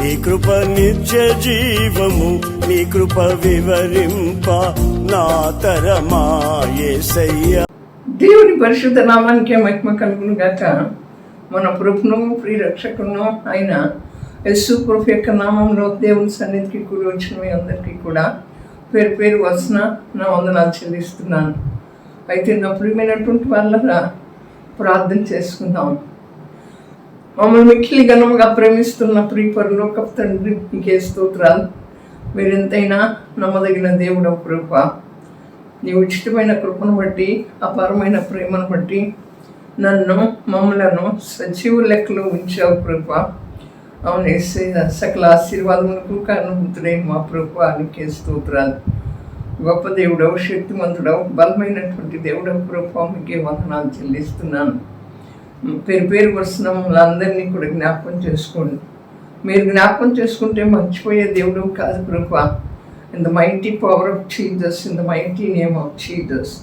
నీ కృప నిత్య జీవము నీ కృప వివరింప నా తరమా దేవుని పరిశుద్ధ నామానికి మహిమ కలుగును గాక. మన ప్రభును ప్రియ రక్షకును ఆయన యస్సు ప్రభు యొక్క నామంలో దేవుని సన్నిధికి కూడి వచ్చిన మీ అందరికీ కూడా పేరు పేరు వసన నా వందనాలు చెల్లిస్తున్నాను. అయితే నా ప్రియమైనటువంటి వాళ్ళ ప్రార్థన చేసుకుందాం. మమ్మల్ని మిక్కిలి ఘనముగా ప్రేమిస్తున్న ప్రియపరులు ఒక తండ్రి నీకే స్తోత్రాలు. మీరెంతైనా నమ్మదగిన దేవుడు కృప నీ ఉచితమైన కృపను బట్టి అపారమైన ప్రేమను బట్టి నన్ను మమ్మలను సజీవ లెక్కలో ఉంచావు కృప అవును సకల ఆశీర్వాదములకు కారణభూతుడై మా ప్రభు అనికే స్తోత్రాలు. గొప్ప దేవుడవు శక్తిమంతుడవు బలమైనటువంటి దేవుడవు ప్రభు మీకే వందనాలు చెల్లిస్తున్నాను. పేరు పేరు వస్తున్న మమ్మల్ని కూడా జ్ఞాపకం చేసుకోండి. మీరు జ్ఞాపకం చేసుకుంటే మర్చిపోయే దేవుడు కాదు కృప in the mighty power of Jesus in the mighty name of Jesus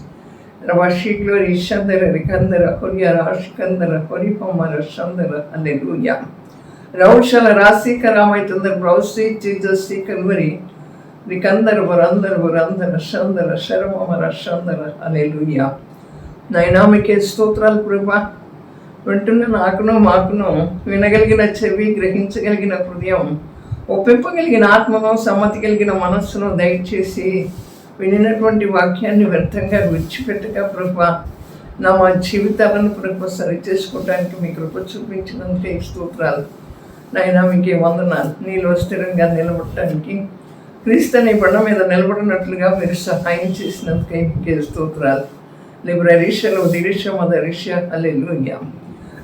రవశీగ్లో రిషందర రికందర కొరియ రాషికందర కొరిపమ్మర షందర అల్లెలూయా రౌషల రాశిక రామైతుందర బ్రౌసి చీజస్ కల్వరి. రికందర వరందర వరందర షందర శరమమర షందర అనే నైనా మీకే స్తోత్రాలు ప్రభా. వింటున్న నాకునో మాకును వినగలిగిన చెవి గ్రహించగలిగిన హృదయం ఒప్పింపగలిగిన ఆత్మను సమ్మతి కలిగిన మనస్సును దయచేసి వినినటువంటి వాక్యాన్ని వ్యర్థంగా విడిచిపెట్టగా ప్రభు. నా మా జీవితాలను ప్రభు సరి చేసుకోవడానికి మీ కృప చూపించినందుకే స్తోత్రాలు. నాయన మీకే వందనాలు. నీలో స్థిరంగా నిలబడటానికి క్రీస్తుని బండ మీద నిలబడినట్లుగా మీరు సహాయం చేసినందుకే మీకే స్తోత్రాలు. లిబ్రరీషలో దిరీష మదరీష అల్లెలుయ్యా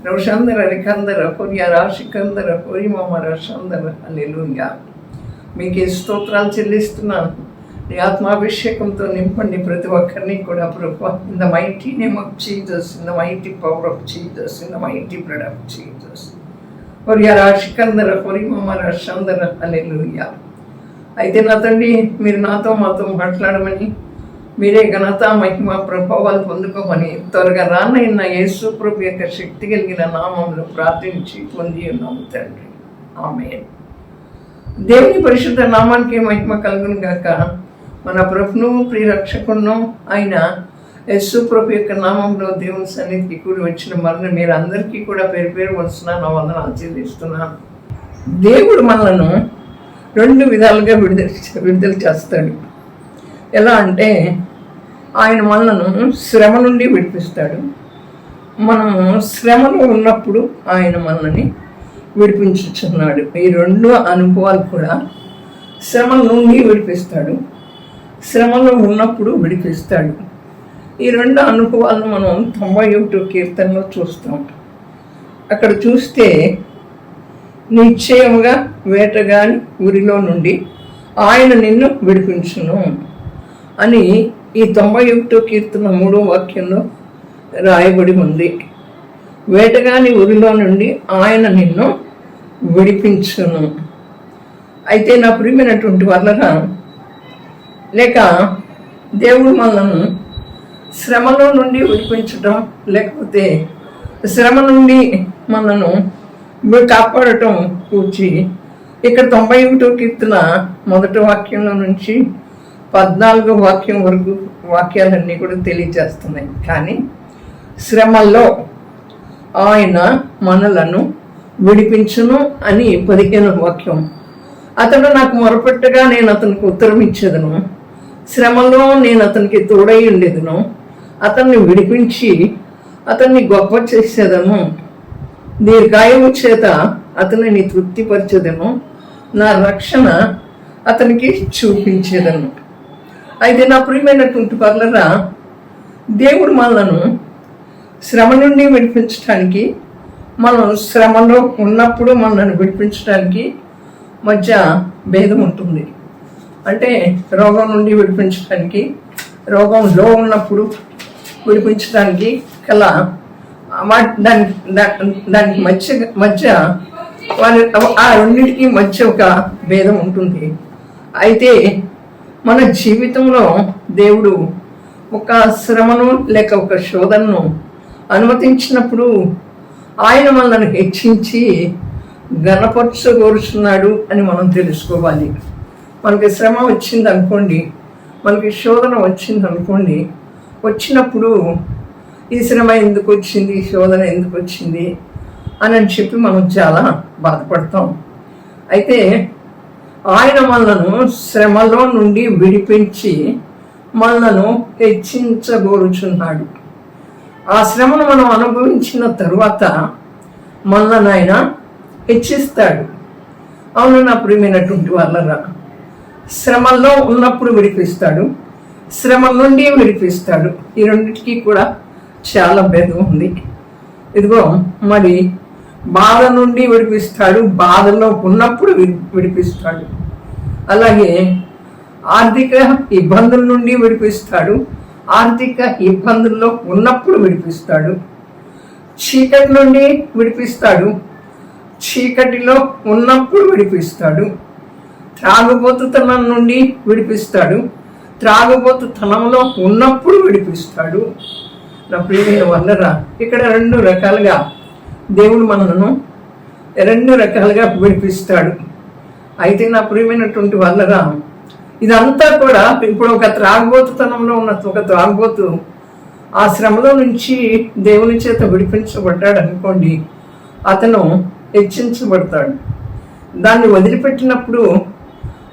రవిషందర రికందర కొరియా రాశికందర కొరిమమ రషందర అల్లెలుయ్యా మీకు స్తోత్రాలు చెల్లిస్తున్నాను. నీ ఆత్మాభిషేకంతో నింపండి ప్రతి ఒక్కరిని కూడా ప్రభు. In the mighty name of Jesus in the mighty power of Jesus in the mighty blood of Jesus Korea రాశికందర కొరిమమ రషందర అల్లెలుయ్యా అయితే నా తండ్రి మీరు నాతో మాతో మాట్లాడమని మీరే ఘనత మహిమ ప్రభావాలు పొందుకోమని త్వరగా రానైన యేసు ప్రభు యొక్క శక్తి కలిగిన నామంలో ప్రార్థించి పొంది ఉన్నాము తండ్రి. ఆమె దేవుని పరిశుద్ధ నామానికి మహిమ కలుగును గాక. మన ప్రభును ప్రియరక్షకును ఆయన యేసు ప్రభు యొక్క నామంలో దేవుని సన్నిధికి కూడి వచ్చిన మరణ మీరు అందరికీ కూడా పేరు పేరు వస్తున్నాను నా వందనాలు దేవుడు మనలను రెండు విధాలుగా విడుదల విడుదల చేస్తాడు. ఎలా అంటే ఆయన మనలను శ్రమ నుండి విడిపిస్తాడు. మనము శ్రమలో ఉన్నప్పుడు ఆయన మనల్ని విడిపించుచున్నాడు. ఈ రెండు అనుభవాలు కూడా శ్రమ నుండి విడిపిస్తాడు. శ్రమలో ఉన్నప్పుడు విడిపిస్తాడు. ఈ రెండు అనుభవాలను మనం తొంభై ఒకటో కీర్తనలో చూస్తాం. అక్కడ చూస్తే నిశ్చయముగా వేటగాని ఊరిలో నుండి ఆయన నిన్ను విడిపించును. అని ఈ తొంభై ఒకటో కీర్తన మూడో వాక్యంలో రాయబడి ఉంది. వేటగాని ఊరిలో నుండి ఆయన నిన్ను విడిపించును. అయితే నా ప్రియమైనటువంటి వల్లగా లేక దేవుడు మనల్ని శ్రమలో నుండి విడిపించటం లేకపోతే శ్రమ నుండి మనను కాపాడటం కూర్చి ఇక్కడ తొంభై ఒకటో కీర్తన మొదటి వాక్యంలో నుంచి పద్నాలుగు వాక్యం వరకు వాక్యాలన్నీ కూడా తెలియజేస్తున్నాయి. కానీ శ్రమల్లో ఆయన మనలను విడిపించును అని పదిహేను వాక్యం. అతడు నాకు మొరపెట్టగా నేను అతనికి ఉత్తరం ఇచ్చేదను. శ్రమలో నేను అతనికి తోడై ఉండేదను. అతన్ని విడిపించి అతన్ని గొప్ప చేసేదను. దీర్ఘాయువు చేత అతనిని తృప్తిపరిచేదను. నా రక్షణ అతనికి చూపించేదను. అయితే నా ప్రియమైనటువంటి పర్లరా దేవుడు మనలను శ్రమ నుండి విడిపించడానికి మనం శ్రమలో ఉన్నప్పుడు మనల్ని విడిపించడానికి మధ్య భేదం ఉంటుంది. అంటే రోగం నుండి విడిపించడానికి రోగంలో ఉన్నప్పుడు విడిపించడానికి కల వా- దానికి దా- దానికి మధ్య మధ్య వారి ఆ రెండింటికి మధ్య ఒక భేదం ఉంటుంది. అయితే మన జీవితంలో దేవుడు ఒక శ్రమను లేక ఒక శోధనను అనుమతించినప్పుడు ఆయన మనల్ని హెచ్చించి గణపరచగోరుచున్నాడు అని మనం తెలుసుకోవాలి. మనకి శ్రమ వచ్చింది అనుకోండి మనకి శోధన వచ్చింది అనుకోండి వచ్చినప్పుడు ఈ శ్రమ ఎందుకు వచ్చింది శోధన ఎందుకు వచ్చింది అని అని చెప్పి మనం చాలా బాధపడతాం. అయితే ఆయన మనలను శ్రమలో నుండి విడిపించి మనలను హెచ్చించగోరుచున్నాడు ఆ శ్రమను మనం అనుభవించిన తరువాత మనలను ఆయన హెచ్చిస్తాడు. అవును నా ప్రియమైనటువంటి వాళ్ళరా శ్రమల్లో ఉన్నప్పుడు విడిపిస్తాడు శ్రమ నుండి విడిపిస్తాడు. ఈ రెండింటికి కూడా చాలా భేదం ఉంది. ఇదిగో మరి బాధ నుండి విడిపిస్తాడు బాధలో ఉన్నప్పుడు విడి- విడిపిస్తాడు. అలాగే ఆర్థిక ఇబ్బందుల నుండి విడిపిస్తాడు ఆర్థిక ఇబ్బందుల్లో ఉన్నప్పుడు విడిపిస్తాడు. చీకటి నుండి విడిపిస్తాడు చీకటిలో ఉన్నప్పుడు విడిపిస్తాడు. త్రాగుబోతుతనం నుండి విడిపిస్తాడు త్రాగుబోతుతనంలో ఉన్నప్పుడు విడిపిస్తాడు. నా ప్రియమైన వందరా ఇక్కడ రెండు రకాలుగా దేవుడు మనలను రెండు రకాలుగా విడిపిస్తాడు. అయితే నా ప్రియమైనటువంటి వల్లరా ఇదంతా కూడా ఇప్పుడు ఒక త్రాగుబోతుతనంలో ఉన్న ఒక త్రాగబోతు ఆ శ్రమలో నుంచి దేవుని చేత విడిపించబడ్డాడు అనుకోండి అతను హెచ్చించబడతాడు. దాన్ని వదిలిపెట్టినప్పుడు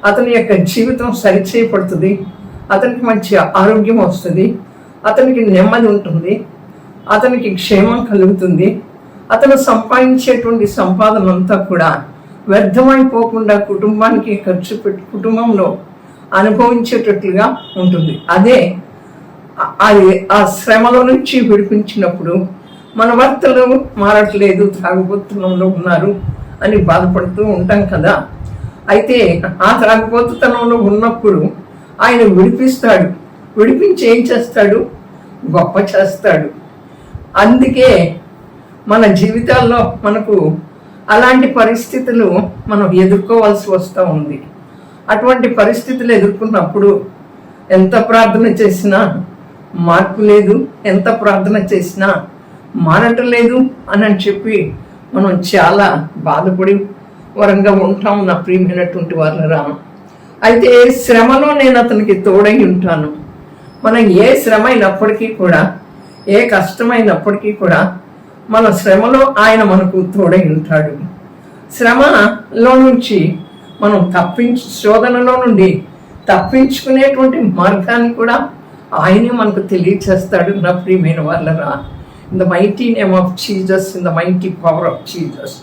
అతని యొక్క జీవితం సరిచేయబడుతుంది అతనికి మంచి ఆరోగ్యం వస్తుంది అతనికి నెమ్మది ఉంటుంది అతనికి క్షేమం కలుగుతుంది అతను సంపాదించేటువంటి సంపాదన అంతా కూడా వ్యర్థమైపోకుండా కుటుంబానికి ఖర్చు పెట్టి కుటుంబంలో అనుభవించేటట్లుగా ఉంటుంది. అదే ఆ- అది ఆ శ్రమలో నుంచి విడిపించినప్పుడు మన భర్తలు మారట్లేదు త్రాగుబోతునంలో ఉన్నారు అని బాధపడుతూ ఉంటాం కదా. అయితే ఆ త్రాగుబోతుతనంలో ఉన్నప్పుడు ఆయన విడిపిస్తాడు. విడిపించి ఏం చేస్తాడు? గొప్ప చేస్తాడు. అందుకే మన జీవితాల్లో మనకు అలాంటి పరిస్థితులు మనం ఎదుర్కోవాల్సి వస్తూ ఉంది. అటువంటి పరిస్థితులు ఎదుర్కొన్నప్పుడు ఎంత ప్రార్థన చేసినా మార్పు లేదు ఎంత ప్రార్థన చేసినా మారటం లేదు అని అని చెప్పి మనం చాలా బాధపడి వరంగా ఉంటాం నా ప్రియమైనటువంటి వాళ్ళరా అయితే శ్రమలో నేను అతనికి తోడై ఉంటాను? మనం ఏ శ్రమ అయినప్పటికీ కూడా ఏ కష్టమైనప్పటికీ కూడా మన శ్రమలో ఆయన మనకు తోడై ఉంటాడు. శ్రమలో నుంచి మనం తప్పించు శోధనలో నుండి తప్పించుకునేటువంటి మార్గాన్ని కూడా ఆయనే మనకు తెలియచేస్తాడు. నా ప్రియమైన వాళ్ళరా in the mighty name of Jesus in the mighty power of Jesus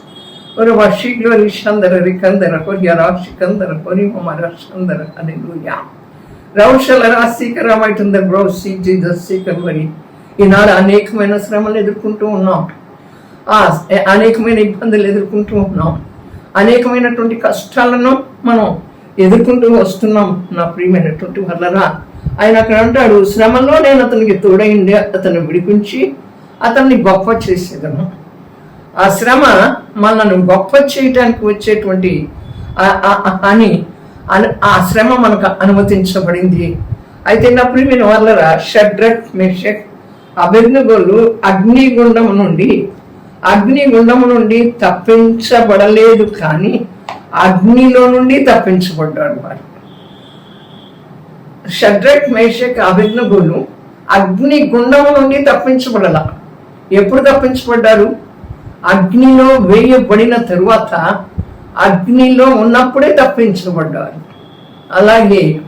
ఒక వర్షిలో రిషందర రికందర కొని రాక్షికందర கொரிமர சந்தர అని రౌషల ராசிகரமாயிட்டு இருந்த ப்ரோ சி ஜி ஜஸ் சீக்கர் ఈనాడు అనేకమైన శ్రమలు ఎదుర్కొంటూ ఉన్నాం. ఆ అనేకమైన ఇబ్బందులు ఎదుర్కొంటూ ఉన్నాం. అనేకమైనటువంటి కష్టాలను మనం ఎదుర్కొంటూ వస్తున్నాం నా ప్రియమైనటువంటి వల్లరా ఆయన అక్కడ అంటాడు శ్రమలో నేను అతనికి తోడైండి అతను విడిపించి అతన్ని గొప్ప చేసేదను. ఆ శ్రమ మనల్ని గొప్ప చేయడానికి వచ్చేటువంటి అని ఆ శ్రమ మనకు అనుమతించబడింది. అయితే నా ప్రియమైన వాళ్ళరా షడ్రక్ మెషక్ అభిజ్ఞగోలు అగ్నిగుండము నుండి అగ్నిగుండము నుండి తప్పించబడలేదు కానీ అగ్నిలో నుండి తప్పించబడ్డాడు వారు షడ్రక్ మేషక్ అభిజ్ఞగులు అగ్ని గుండము నుండి తప్పించబడాల. ఎప్పుడు తప్పించబడ్డారు? అగ్నిలో వేయబడిన తరువాత అగ్నిలో ఉన్నప్పుడే తప్పించబడ్డారు. అలాగే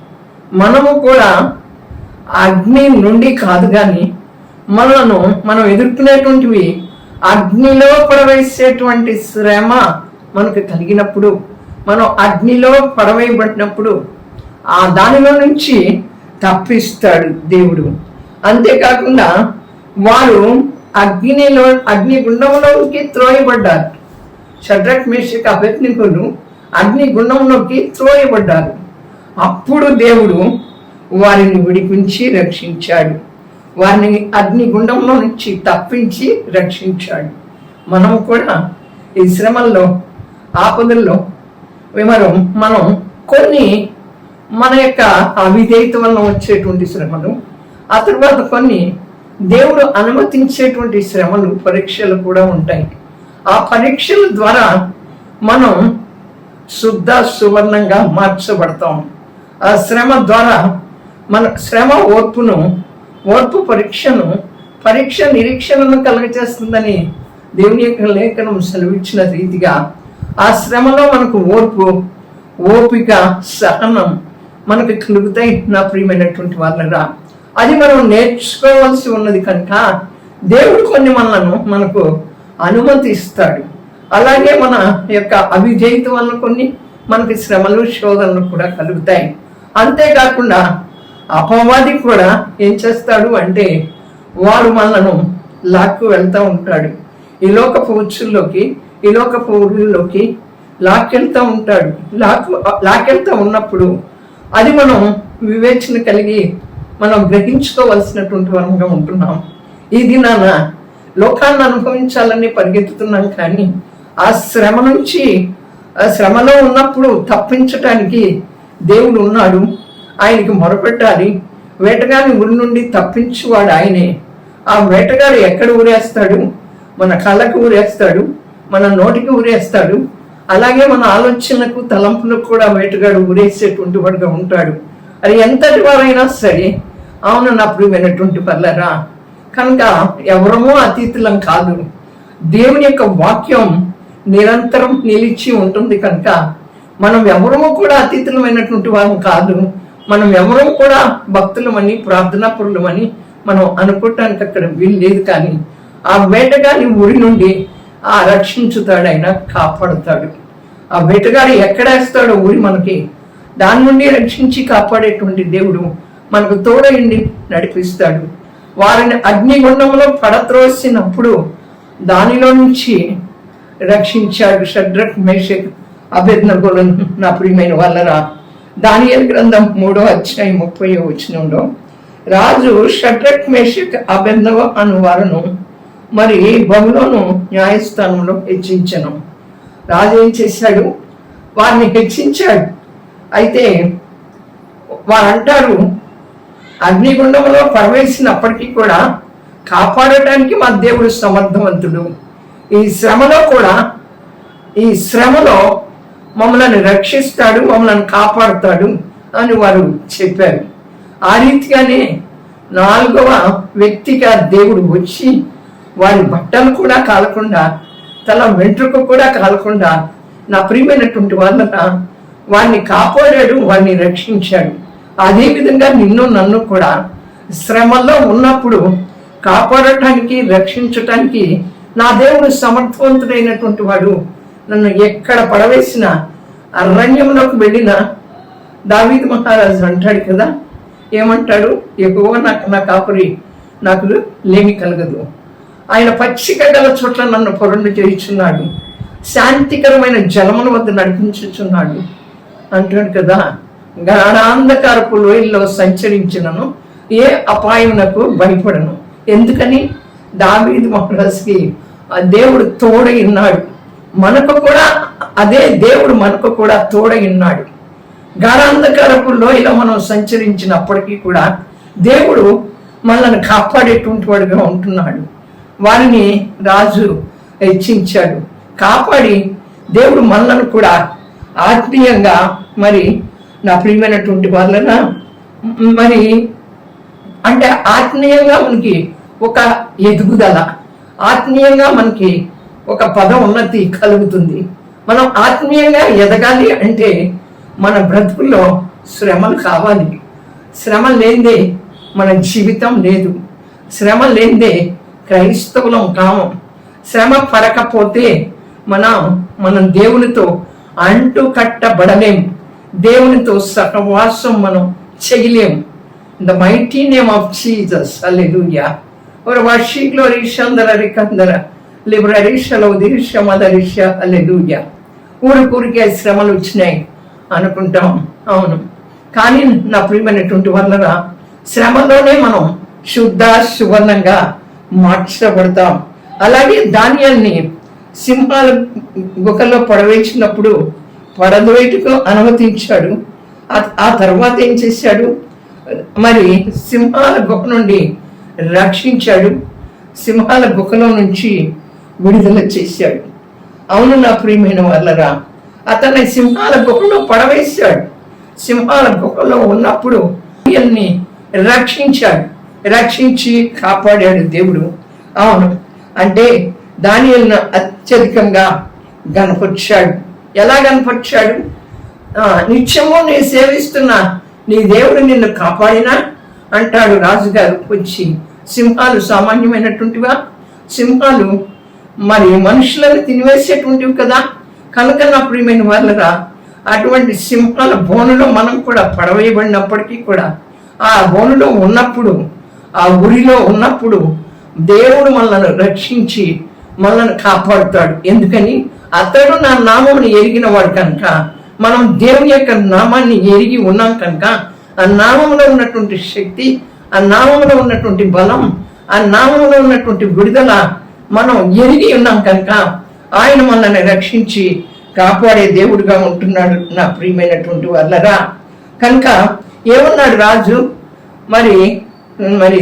మనము కూడా అగ్ని నుండి కాదు కానీ మనలను మనం ఎదుర్కొనేటువంటివి అగ్నిలో పడవేసేటువంటి శ్రమ మనకు కలిగినప్పుడు మనం అగ్నిలో పడవేయబడినప్పుడు ఆ దానిలో నుంచి తప్పిస్తాడు దేవుడు. అంతేకాకుండా వారు అగ్నిలో అగ్ని గుండంలోకి త్రోయబడ్డారు. షడ్రక్ మేషక్ అభ్యర్థికులు అగ్ని గుండంలోకి త్రోయబడ్డారు. అప్పుడు దేవుడు వారిని విడిపించి రక్షించాడు. వారిని అగ్ని గుండంలో నుంచి తప్పించి రక్షించాడు. మనం కూడా ఈ శ్రమల్లో ఆపదల్లో విమరం మనం కొన్ని మన యొక్క అవిధేయత వలన వచ్చేటువంటి శ్రమలు ఆ తర్వాత కొన్ని దేవుడు అనుమతించేటువంటి శ్రమలు పరీక్షలు కూడా ఉంటాయి. ఆ పరీక్షల ద్వారా మనం శుద్ధ సువర్ణంగా మార్చబడతాం. ఆ శ్రమ ద్వారా మన శ్రమ ఓర్పును ఓర్పు పరీక్షను పరీక్ష నిరీక్షణను కలగచేస్తుందని దేవుని యొక్క లేఖనం సెలవిచ్చిన రీతిగా ఆ శ్రమలో మనకు ఓర్పు ఓపిక సహనం మనకు కలుగుతాయి నా ప్రియమైనటువంటి వాళ్ళరా. అది మనం నేర్చుకోవాల్సి ఉన్నది కనుక దేవుడు కొన్ని మనలను మనకు అనుమతిస్తాడు. అలాగే మన యొక్క అవిజయిత వలన కొన్ని మనకి శ్రమలు శోధనలు కూడా కలుగుతాయి. అంతేకాకుండా అపవాది కూడా ఏం చేస్తాడు అంటే వాడు మనలను లాక్కు వెళ్తూ ఉంటాడు. ఈ లోకపు ఉచ్చుల్లోకి ఈ లోకపు ఊళ్ళలోకి లాక్కెళ్తూ ఉంటాడు. లాక్కు లాక్కెళ్తూ ఉన్నప్పుడు అది మనం వివేచన కలిగి మనం గ్రహించుకోవలసినటువంటి వరంగా ఉంటున్నాం. ఈ దినాన లోకాన్ని అనుభవించాలని పరిగెత్తుతున్నాం కానీ ఆ శ్రమ నుంచి ఆ శ్రమలో ఉన్నప్పుడు తప్పించటానికి దేవుడు ఉన్నాడు. ఆయనకి మొరపెట్టాలి. వేటగాని ఊరి నుండి తప్పించువాడు ఆయనే. ఆ వేటగాడు ఎక్కడ ఊరేస్తాడు? మన కళ్ళకు ఊరేస్తాడు మన నోటికి ఊరేస్తాడు. అలాగే మన ఆలోచనలకు తలంపులకు కూడా వేటగాడు ఊరేసేటువంటి వాడుగా ఉంటాడు. అది ఎంతటి వారైనా సరే అవును నా ప్రియమైనటువంటి పర్లరా కనుక ఎవరమో అతీతులం కాదు. దేవుని యొక్క వాక్యం నిరంతరం నిలిచి ఉంటుంది కనుక మనం ఎవరమో కూడా అతీతులమైనటువంటి వారం కాదు. మనం ఎవరూ కూడా భక్తులమని ప్రార్థనాపరులమని మనం అనుకోవటానికి అక్కడ వీలు లేదు కానీ ఆ వేటగాని ఊరి నుండి ఆ రక్షించుతాడు ఆయన కాపాడుతాడు. ఆ వేటగాడు ఎక్కడేస్తాడో ఊరి మనకి దాని నుండి రక్షించి కాపాడేటువంటి దేవుడు మనకు తోడయండి నడిపిస్తాడు. వారిని అగ్నిగుండంలో పడత్రోసినప్పుడు దానిలో నుంచి రక్షించాడు షడ్రక్ మేషక్ అభ్యర్థనకులను నా ప్రియమైన వాళ్ళరా దానియల్ గ్రంథం మూడో అధ్యాయం ముప్పై వచ్చినంలో రాజు షట్రక్ మేషక్ అభ్యర్థవ అను వారును మరి బహులోను న్యాయస్థానంలో హెచ్చించను. రాజు ఏం చేశాడు? వారిని హెచ్చించాడు. అయితే వారంటారు అగ్నిగుండంలో పరవేసినప్పటికీ కూడా కాపాడటానికి మా దేవుడు సమర్థవంతుడు. ఈ శ్రమలో కూడా ఈ శ్రమలో మమ్మల్ని రక్షిస్తాడు మమ్మల్ని కాపాడుతాడు అని వారు చెప్పారు. ఆ రీతిగానే నాలుగవ వ్యక్తిగా దేవుడు వచ్చి వారి బట్టలు కూడా కాలకుండా తల వెంట్రుక కూడా కాలకుండా నా ప్రియమైనటువంటి వాళ్ళన వారిని కాపాడాడు వారిని రక్షించాడు. అదేవిధంగా నిన్ను నన్ను కూడా శ్రమలో ఉన్నప్పుడు కాపాడటానికి రక్షించటానికి నా దేవుడు సమర్థవంతుడైనటువంటి వాడు నన్ను ఎక్కడ పడవేసిన అరణ్యంలోకి వెళ్ళిన దావీద్ మహారాజు అంటాడు కదా ఏమంటాడు? ఎక్కువ నాకు నా కాపురి నాకు లేమి కలగదు. ఆయన పచ్చిక గల చోట్ల నన్ను పొరండు చేయుచున్నాడు. శాంతికరమైన జలముల వద్ద నడిపించుచున్నాడు. అంటాడు కదా గాఢాంధకారపు లోయల్లో సంచరించినను ఏ అపాయమునకు భయపడను. ఎందుకని? దావీదు మహారాజుకి ఆ దేవుడు తోడై ఉన్నాడు. మనకు కూడా అదే దేవుడు మనకు కూడా తోడై ఉన్నాడు. గాఢాంధకారపు లోయలో మనం సంచరించినప్పటికీ కూడా దేవుడు మనల్ని కాపాడేటువంటి వాడుగా ఉంటున్నాడు. వారిని రాజు హెచ్చించాడు. కాపాడి దేవుడు మనలను కూడా ఆత్మీయంగా మరి నా ప్రియమైనటువంటి వాళ్ళన మరి అంటే ఆత్మీయంగా మనకి ఒక ఎదుగుదల ఆత్మీయంగా మనకి ఒక పదం ఉన్నతి కలుగుతుంది. మనం ఆత్మీయంగా ఎదగాలి అంటే మన బ్రతుకుల్లో శ్రమలు కావాలి. శ్రమ లేనిదే మన జీవితం లేదు. శ్రమ లేనిదే క్రైస్తవులం కాము. శ్రమ పడకపోతే మనం మనం దేవునితో అంటు కట్టబడలేం దేవునితో సహవాసం మనం చేయలేం. The mighty name of Jesus alleluia ఒక వర్షీ గ్లోరీ చందర రికందర లిబరరీషలో దిరిష మదరిష అల్లెలూయా ఊరికూరికే శ్రమలు వచ్చినాయి అనుకుంటాం. అవును. కానీ నా ప్రియమైనటువంటి వలన శ్రమలోనే మనం శుద్ధ సువర్ణంగా మార్చబడతాం. అలాగే ధాన్యాన్ని సింహాల గుకల్లో పడవేసినప్పుడు పడదోయటకు అనుమతించాడు. ఆ- ఆ తర్వాత ఏం చేశాడు? మరి సింహాల గుహ నుండి రక్షించాడు. సింహాల గుహలో నుంచి విడుదల చేశాడు. అవును నా ప్రియమైన వాళ్ళరా అతన్ని సింహాల గుహలో పడవేశాడు. సింహాల గుహలో ఉన్నప్పుడు ఆయన్ని రక్షించాడు. రక్షించి కాపాడాడు దేవుడు. అవును అంటే దానియల్ను అత్యధికంగా గనపరిచాడు ఎలా గనపరిచాడు నిత్యము నీ సేవిస్తున్న నీ దేవుడు నిన్ను కాపాడినా? అంటాడు రాజుగారు. వచ్చి సింహాలు సామాన్యమైనటువంటివా? సింహాలు మరి మనుషులను తినివేసేటువంటివి కదా. కనుక నా ప్రియమైన వాళ్ళరా అటువంటి సింహాల బోనులో మనం కూడా పడవేయబడినప్పటికీ కూడా ఆ బోనులో ఉన్నప్పుడు ఆ గురిలో ఉన్నప్పుడు దేవుడు మనల్ని రక్షించి మనల్ని కాపాడుతాడు. ఎందుకని? అతడు నా నామముని ఎరిగిన వాడు కనుక మనం దేవుని యొక్క నామాన్ని ఎరిగి ఉన్నాం కనుక ఆ నామంలో ఉన్నటువంటి శక్తి ఆ నామంలో ఉన్నటువంటి బలం ఆ నామంలో ఉన్నటువంటి విడుదల మనం ఎరిగి ఉన్నాం కనుక ఆయన మనల్ని రక్షించి కాపాడే దేవుడుగా ఉంటున్నాడు నా ప్రియమైనటువంటి వాళ్ళరా కనుక ఏమన్నాడు రాజు? మరి మరి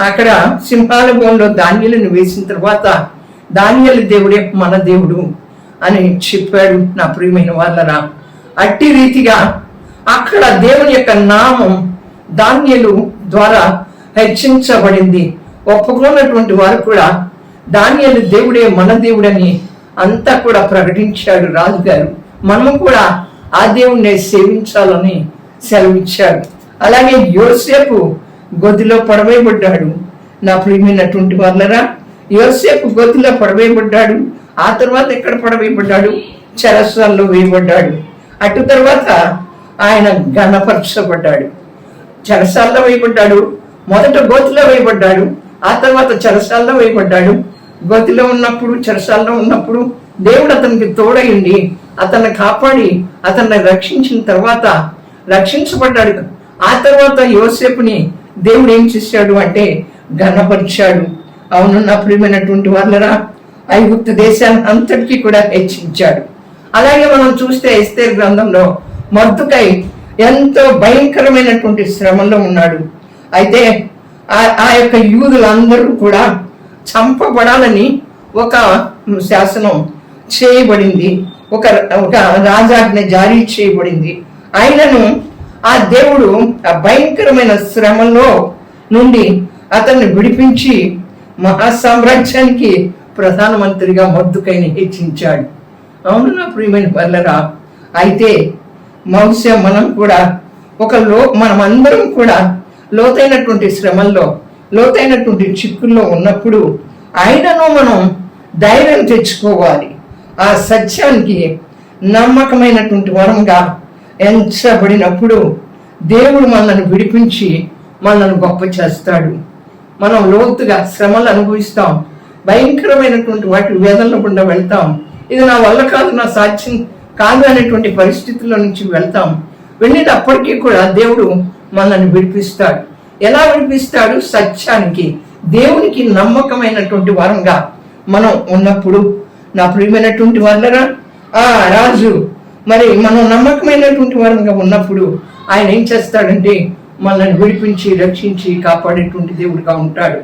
అక్కడ సింహాల భూమిలో ధాన్యాలను వేసిన తర్వాత ధాన్యాల దేవుడే మన దేవుడు అని చెప్పాడు నా ప్రియమైన వాళ్ళరా అట్టి రీతిగా అక్కడ దేవుని యొక్క నామం ధాన్యలు ద్వారా హెచ్చించబడింది. ఒప్పుకున్నటువంటి వారు కూడా దానియలు దేవుడే మన దేవుడని అంతా కూడా ప్రకటించాడు రాజుగారు మనము కూడా ఆ దేవుణ్ణి సేవించాలని సెలవిచ్చాడు. అలాగే యోసేపు గొద్దులో పడవేయబడ్డాడు. నా ప్రియమైనటువంటి వాళ్ళరా యోసేపు గొద్దిలో పడవేయబడ్డాడు. ఆ తర్వాత ఎక్కడ పడవేయబడ్డాడు? చెరసాల్లో వేయబడ్డాడు. అటు తర్వాత ఆయన గణపరచబడ్డాడు చెరసాల్లో వేయబడ్డాడు. మొదట గోతిలో వేయబడ్డాడు. ఆ తర్వాత చెరసాల్లో వేయబడ్డాడు గతిలో ఉన్నప్పుడు చెరసాల్లో ఉన్నప్పుడు దేవుడు అతనికి తోడయిండి అతన్ని కాపాడి అతన్ని రక్షించిన తర్వాత రక్షించబడ్డాడు. ఆ తర్వాత యోసేపుని దేవుడు ఏం చేశాడు అంటే ఘనపరిచాడు. అవును నా ప్రియమైనటువంటి వాళ్ళరా ఐగుప్తు దేశాన్ని అంతటికీ కూడా హెచ్చించాడు. అలాగే మనం చూస్తే ఎస్తేర్ గ్రంథంలో మద్దుకై ఎంతో భయంకరమైనటువంటి శ్రమంలో ఉన్నాడు. అయితే ఆ- ఆ యొక్క యూదులందరూ కూడా చంపబడాలని ఒక శాసనం చేయబడింది. ఒక ఒక రాజాజ్ఞ జారీ చేయబడింది. ఆయనను ఆ దేవుడు ఆ భయంకరమైన శ్రమలో నుండి అతన్ని విడిపించి మహాసామ్రాజ్యానికి ప్రధానమంత్రిగా మద్దుకైన హెచ్చించాడు. అవును నా ప్రియమైన వల్లరా అయితే బహుశా మనం కూడా ఒక లో మనం అందరం కూడా లోతైనటువంటి శ్రమల్లో లోతైనటువంటి చిక్కుల్లో ఉన్నప్పుడు ఆయనను మనం ధైర్యం తెచ్చుకోవాలి. ఆ సత్యానికి నమ్మకమైనటువంటి వరంగా ఎంచబడినప్పుడు దేవుడు మనల్ని విడిపించి మనల్ని గొప్ప చేస్తాడు. మనం లోతుగా శ్రమలు అనుభవిస్తాం. భయంకరమైనటువంటి వాటి వేదనలో గుండా వెళ్తాం. ఇది నా వల్ల కాదు నా సాధ్యం కాదు అనేటువంటి పరిస్థితుల్లో నుంచి వెళ్తాం. వెళ్ళినప్పటికీ కూడా దేవుడు మనల్ని విడిపిస్తాడు. ఎలా విడిపిస్తాడు? సత్యానికి దేవునికి నమ్మకమైనటువంటి వరంగా మనం ఉన్నప్పుడు. నా ప్రియమైనటువంటి వరలరా ఆ రాజు మరి మనం నమ్మకమైనటువంటి వరంగా ఉన్నప్పుడు ఆయన ఏం చేస్తాడంటే మనల్ని విడిపించి రక్షించి కాపాడేటువంటి దేవుడిగా ఉంటాడు.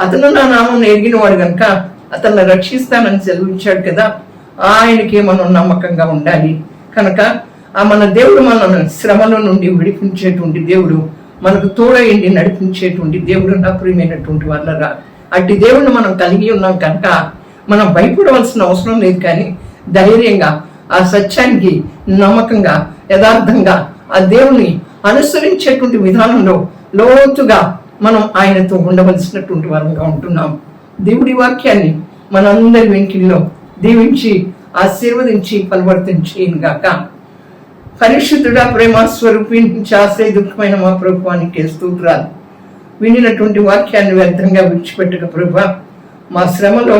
అతను నా నామం ఎరిగిన వాడు కనుక అతన్ని రక్షిస్తానని సెలవించాడు కదా ఆయనకి మనం నమ్మకంగా ఉండాలి. కనుక మన దేవుడు మనల్ని శ్రమల నుండి విడిపించేటువంటి దేవుడు మనకు తోడయండి నడిపించేటువంటి దేవుడు నా ప్రియమైనటువంటి వాళ్ళరా అట్టి దేవుడిని మనం కలిగి ఉన్నాం కనుక మనం భయపడవలసిన అవసరం లేదు కానీ ధైర్యంగా ఆ సత్యానికి నమ్మకంగా యథార్థంగా ఆ దేవుని అనుసరించేటువంటి విధానంలో లోతుగా మనం ఆయనతో ఉండవలసినటువంటి వారంగా ఉంటున్నాం. దేవుడి వాక్యాన్ని మనందరి వెంకిల్లో దీవించి ఆశీర్వదించి పరివర్తించేయను గాక. పరిశుద్ధుడా ప్రేమ స్వరూపి ఆశ్రయ దుఃఖమైన మా ప్రభుత్వానికి స్తోత్రాలు. వినినటువంటి వాక్యాన్ని వ్యర్థంగా విడిచిపెట్టక ప్రభా మా శ్రమలో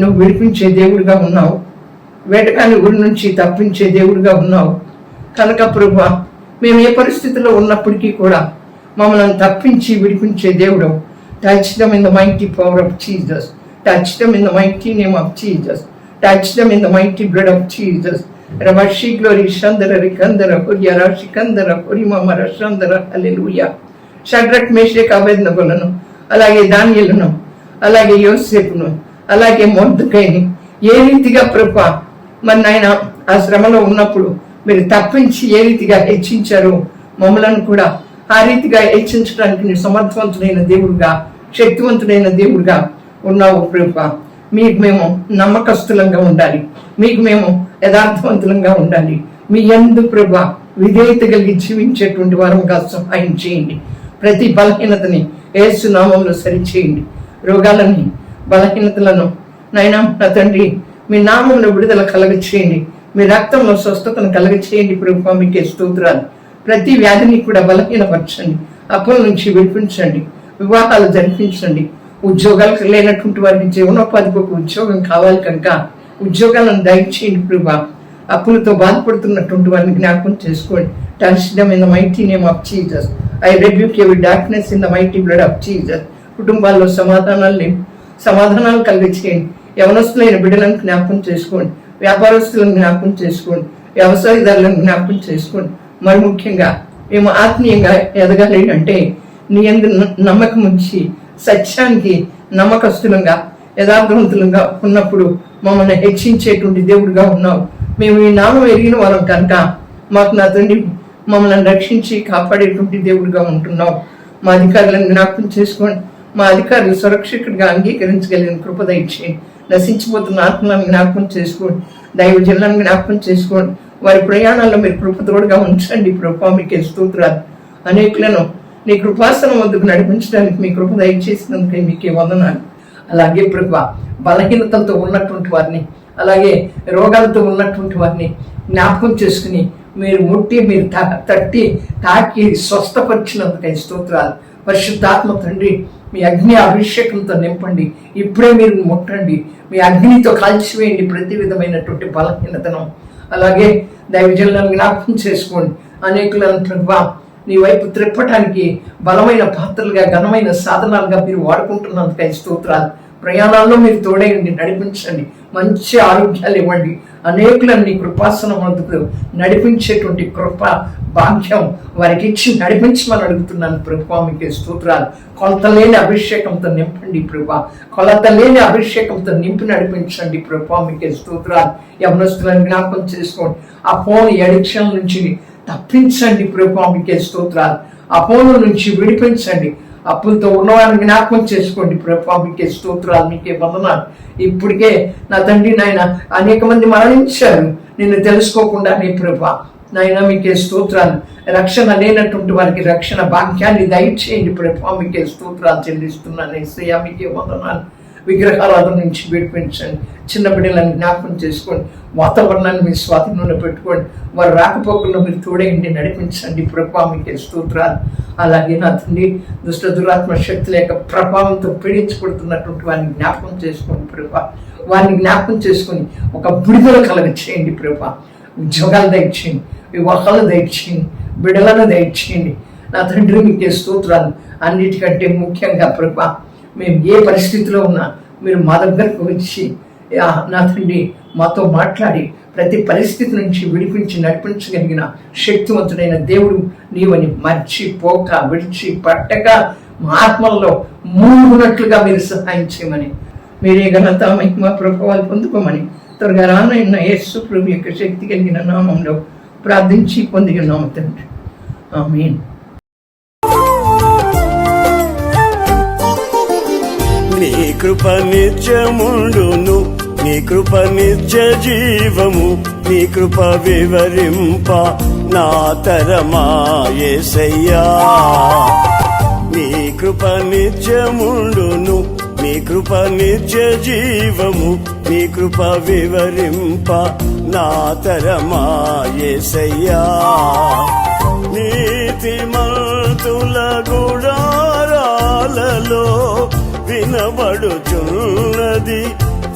నువ్వు విడిపించే దేవుడిగా ఉన్నావు. వేటకాని గురి నుంచి తప్పించే దేవుడిగా ఉన్నావు. కనుక ప్రభా మేము ఏ పరిస్థితిలో ఉన్నప్పటికీ కూడా మమ్మల్ని తప్పించి విడిపించే దేవుడు touch them in the mighty power of Jesus touch them in the mighty name of Jesus touch them in the mighty blood of Jesus రమషి glory షందర రికందర హుర్యర శికందర హురిమమ రషందర హల్లెలూయా షడ్రక్ మేషక్ అభేదనగులను అలాగే దానియలను అలాగే యోసేపును అలాగే మొద్దుకైని ఏ రీతిగా ప్రభ మరి నాయన ఆ శ్రమలో ఉన్నప్పుడు మీరు తప్పించి ఏ రీతిగా హెచ్చించారో మమ్మలను కూడా ఆ రీతిగా హెచ్చించడానికి నీ సమర్థవంతుడైన దేవుడుగా శక్తివంతుడైన దేవుడుగా ఉన్నావు ప్రభ. మీకు మేము నమ్మకస్తులంగా ఉండాలి. మీకు మేము యథార్థవంతులంగా ఉండాలి. మీ ఎందు ప్రభ విధేయత కలిగి జీవించేటువంటి వారంగా సహాయం చేయండి. ప్రతి బలహీనతని ఏసు నామంలో సరిచేయండి. రోగాలని బలహీనతలను నైనా నా తండ్రి మీ నామంలో విడుదల కలగ చేయండి మీ రక్తంలో స్వస్థతను కలగ చేయండి ప్రభు మీకే స్తోత్రాలు. ప్రతి వ్యాధిని కూడా బలహీనపరచండి. అప్పుల నుంచి విడిపించండి. వివాహాలు జరిపించండి. ఉద్యోగాలకు లేనటువంటి వారికి జీవనోపాధికి ఒక ఉద్యోగం కావాలి కనుక ఉద్యోగాలను దయచేయండి ప్రభా. అప్పులతో బాధపడుతున్నటువంటి వారిని జ్ఞాపకం చేసుకోండి. Touch in the mighty name of Jesus I rebuke every darkness in the mighty blood of Jesus కుటుంబాల్లో సమాధానాలు లేవు సమాధానాలు కలిగించేయండి. యవనస్తులైన బిడ్డలను జ్ఞాపకం చేసుకోండి. వ్యాపారస్తులను జ్ఞాపకం చేసుకోండి. వ్యవసాయదారులను జ్ఞాపకం చేసుకోండి. మరి ముఖ్యంగా మేము ఆత్మీయంగా ఎదగాలి అంటే నీ ఎందు నమ్మకం ఉంచి సత్యానికి నమ్మకస్తులంగా యథార్థవంతులంగా ఉన్నప్పుడు మమ్మల్ని హెచ్చించేటువంటి దేవుడిగా ఉన్నావు. మేము ఈ నామం ఎరిగిన వాళ్ళం కనుక మాకు నా తండ్రి మమ్మల్ని రక్షించి కాపాడేటువంటి దేవుడిగా ఉంటున్నావు. మా అధికారులను జ్ఞాపకం చేసుకోండి. మా అధికారులు సురక్షితుడిగా అంగీకరించగలిగిన కృపద ఇచ్చి నశించిపోతున్న ఆత్మలను జ్ఞాపకం చేసుకోండి. దైవ జిల్లాను జ్ఞాపకం చేసుకోండి. వారి ప్రయాణాల్లో మీరు కృపతోడుగా ఉంచండి. కృప మీకు స్తోత్రాలు. అనేకులను నీ కృపాసనం వద్దకు నడిపించడానికి మీ కృప దయచేసినందుకే మీకే వందనాలు. అలాగే ప్రభు బలహీనతలతో ఉన్నటువంటి వారిని అలాగే రోగాలతో ఉన్నటువంటి వారిని జ్ఞాపకం చేసుకుని మీరు ముట్టి మీరు తట్టి తాకి స్వస్థపరిచినందుకై స్తోత్రాలు. పరిశుద్ధాత్మ తండ్రి మీ అగ్ని అభిషేకంతో నింపండి. ఇప్పుడే మీరు ముట్టండి. మీ అగ్నితో కాల్చివేయండి ప్రతి విధమైనటువంటి బలహీనతను. అలాగే దైవజనులను జ్ఞాపకం చేసుకోండి. అనేకులను ప్రభా నీ వైపు త్రిప్పటానికి బలమైన పాత్రలుగా ఘనమైన సాధనాలుగా మీరు వాడుకుంటున్నందుకై స్తోత్రాలు. ప్రయాణాల్లో మీరు తోడేయండి నడిపించండి మంచి ఆరోగ్యాలు ఇవ్వండి. అనేకులన్నీ కృపాసనం అందుకు నడిపించేటువంటి కృప భాగ్యం వారికి ఇచ్చి నడిపించమని అడుగుతున్నాను ప్రభా మీకు స్తోత్రాలు. కొలత లేని అభిషేకంతో నింపండి ప్రభా కొలత లేని అభిషేకంతో నింపి నడిపించండి ప్రభా మీకు స్తోత్రాలు. యవనస్తులను జ్ఞాపకం చేసుకోండి. ఆ ఫోన్ ఎడిక్షన్ నుంచి తప్పించండి ప్రభా మీకు స్తోత్రాలు. అపోలో నుంచి విడిపించండి. అప్పులతో ఉన్నవారిని జ్ఞాపకం చేసుకోండి. ప్రభా మీకే స్తోత్రాలు మీకే వందనాలు. ఇప్పటికే నా తండ్రి నాయన అనేక మంది మరణించారు. నిన్ను తెలుసుకోకుండా నీ ప్రభా నాయన మీకే స్తోత్రాలు. రక్షణ లేనటువంటి వారికి రక్షణ భాగ్యాన్ని దయచేయండి ప్రభా మీకే స్తోత్రాలు చెల్లిస్తున్నాను. ఏసయ్యా మీకే వందనాలు. విగ్రహాల నుంచి విడిపించండి. చిన్న బిడ్డలను జ్ఞాపకం చేసుకోండి. వాతావరణాన్ని మీ స్వాధీనంలో పెట్టుకోండి. వారు రాకపోకల్లో మీరు తోడేయండి నడిపించండి. ప్రభావం మీకే స్తోత్రాలు. అలాగే నా తండ్రి దుష్ట దురాత్మ శక్తుల యొక్క ప్రభావంతో పీడించబడుతున్నటువంటి వారిని జ్ఞాపకం చేసుకోండి ప్రభా. వారిని జ్ఞాపకం చేసుకొని ఒక విడుదల కలగ చేయండి ప్రభా. ఉద్యోగాలు దయచేయండి వివాహాలు దయచేయండి బిడలను దయచేయండి. నా తండ్రి మీకే స్తోత్రాలు. అన్నిటికంటే ముఖ్యంగా ప్రభా మేము ఏ పరిస్థితిలో ఉన్నా మీరు మా దగ్గరకు వచ్చి నా తండ్రి మాతో మాట్లాడి ప్రతి పరిస్థితి నుంచి విడిపించి నడిపించగలిగిన శక్తివంతుడైన దేవుడు నీవని మర్చిపోక విడిచి పట్టక మా ఆత్మల్లో మూడున్నట్లుగా మీరు సహాయం చేయమని. మీరే ఘనత మహిమ ప్రభావాలు పొందుకోమని త్వరగా రానైన యేసు ప్రభు యొక్క శక్తి కలిగిన నామంలో ప్రార్థించి పొంది ఉన్నాము తండ్రి. ఆమేన్. నీ కృప నిత్యముండును. నీ కృప నిత్య జీవము నీ కృప వివరింప నా తరమా నీ కృప నిత్యముండును నీ కృప నిత్య జీవము నీ కృప వివరింప నా తరమా నీతి మంతుల గుడారాలలో వినబడుచున్నది